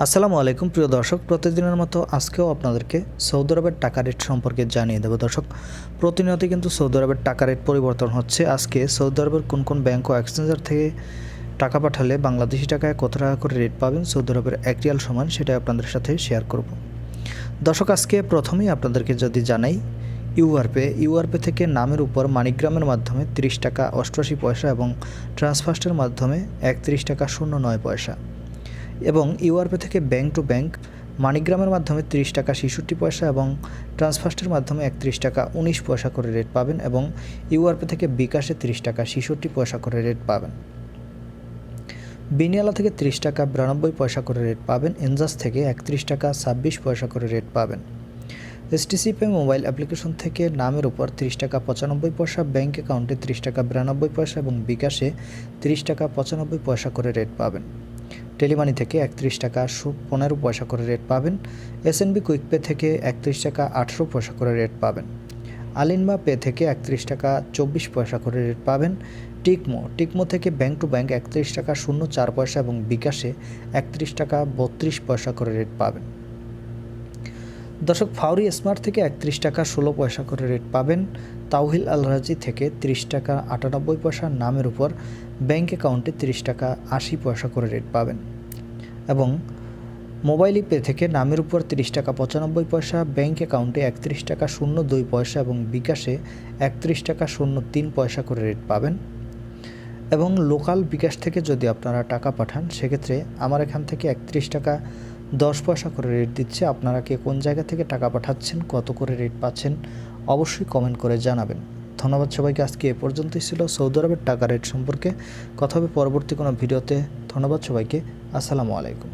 আসসালামু আলাইকুম, প্রিয় দর্শক। প্রতিদিনের মতো আজকেও আপনাদেরকে সৌদি আরবের টাকা রেট সম্পর্কে জানিয়ে দেবো। দর্শক প্রতিনিয়ত কিন্তু সৌদি আরবের টাকা রেট পরিবর্তন হচ্ছে। আজকে সৌদি আরবের কোন কোন ব্যাংক ও এক্সচেঞ্জার থেকে টাকা পাঠালে বাংলাদেশি টাকায় কত টাকা করে রেট পাবেন, সৌদি আরবের এক রিয়াল সমান সেটা আপনাদের সাথে শেয়ার করব। দর্শক, আজকে প্রথমেই আপনাদেরকে যদি জানাই, ইউআরপে ইউআরপে থেকে নামের উপর মানিগ্রামের মাধ্যমে তিরিশ টাকা অষ্টআশি পয়সা এবং ট্রান্সফার্স্টের মাধ্যমে একত্রিশ টাকা শূন্য নয় পয়সা। এবং ইউআরপে থেকে ব্যাংক টু ব্যাংক মানিগ্রামের মাধ্যমে তিরিশ টাকা ছেষট্টি পয়সা এবং ট্রান্সফার্স্টের মাধ্যমে একত্রিশ টাকা উনিশ পয়সা করে রেট পাবেন এবং ইউআরপে থেকে বিকাশে তিরিশ টাকা ছেষট্টি পয়সা করে রেট পাবেন। বিনিয়ালা থেকে তিরিশ টাকা বিরানব্বই পয়সা করে রেট পাবেন। এনজাস থেকে একত্রিশ টাকা ছাব্বিশ পয়সা করে রেট পাবেন। এসটিসি পে মোবাইল অ্যাপ্লিকেশন থেকে নামের উপর তিরিশ টাকা পঁচানব্বই পয়সা ব্যাঙ্ক অ্যাকাউন্টে তিরিশ টাকা বিরানব্বই পয়সা এবং বিকাশে তিরিশ টাকা পঁচানব্বই পয়সা করে রেট পাবেন। টেলিমানি থেকে একত্রিশ টাকা পনেরো পয়সা করে রেট পাবেন। এসএনবি কুইক পে থেকে একত্রিশ টাকা আঠেরো পয়সা করে রেট পাবেন। আলিনমা পে থেকে একত্রিশ টাকা চব্বিশ পয়সা করে রেট পাবেন। টিকমো টিকমো থেকে ব্যাংক টু ব্যাংক একত্রিশ টাকা শূন্য চার পয়সা এবং বিকাশে একত্রিশ টাকা বত্রিশ পয়সা করে রেট পাবেন। দর্শক ফাউরি স্মার্ট থেকে একত্রিশ টাকা ষোলো পয়সা করে রেট পাবেন। তাওহিল আলরাজি থেকে তিরিশ টাকা আটানব্বই পয়সা নামের উপর ব্যাংক অ্যাকাউন্টে তিরিশ টাকা আশি পয়সা করে রেট পাবেন। এবং মোবাইল পে থেকে নামের উপর তিরিশ টাকা পঁচানব্বই পয়সা ব্যাঙ্ক অ্যাকাউন্টে একত্রিশ টাকা শূন্য দুই পয়সা এবং বিকাশে একত্রিশ টাকা শূন্য তিন পয়সা করে রেট পাবেন। এবং লোকাল বিকাশ থেকে যদি আপনারা টাকা পাঠান, সেক্ষেত্রে আমার এখান থেকে একত্রিশ টাকা দশ পয়সা করে রেট দিচ্ছে। আপনারা কে কোন জায়গা থেকে টাকা পাঠাচ্ছেন, কত করে রেট পাচ্ছেন, অবশ্যই কমেন্ট করে জানাবেন। ধন্যবাদ সবাইকে, আজকে এ পর্যন্তই ছিল। সৌদি আরবের টাকা রেট সম্পর্কে কথা হবে পরবর্তী কোনো ভিডিওতে। ধন্যবাদ সবাইকে। আসসালামু আলাইকুম।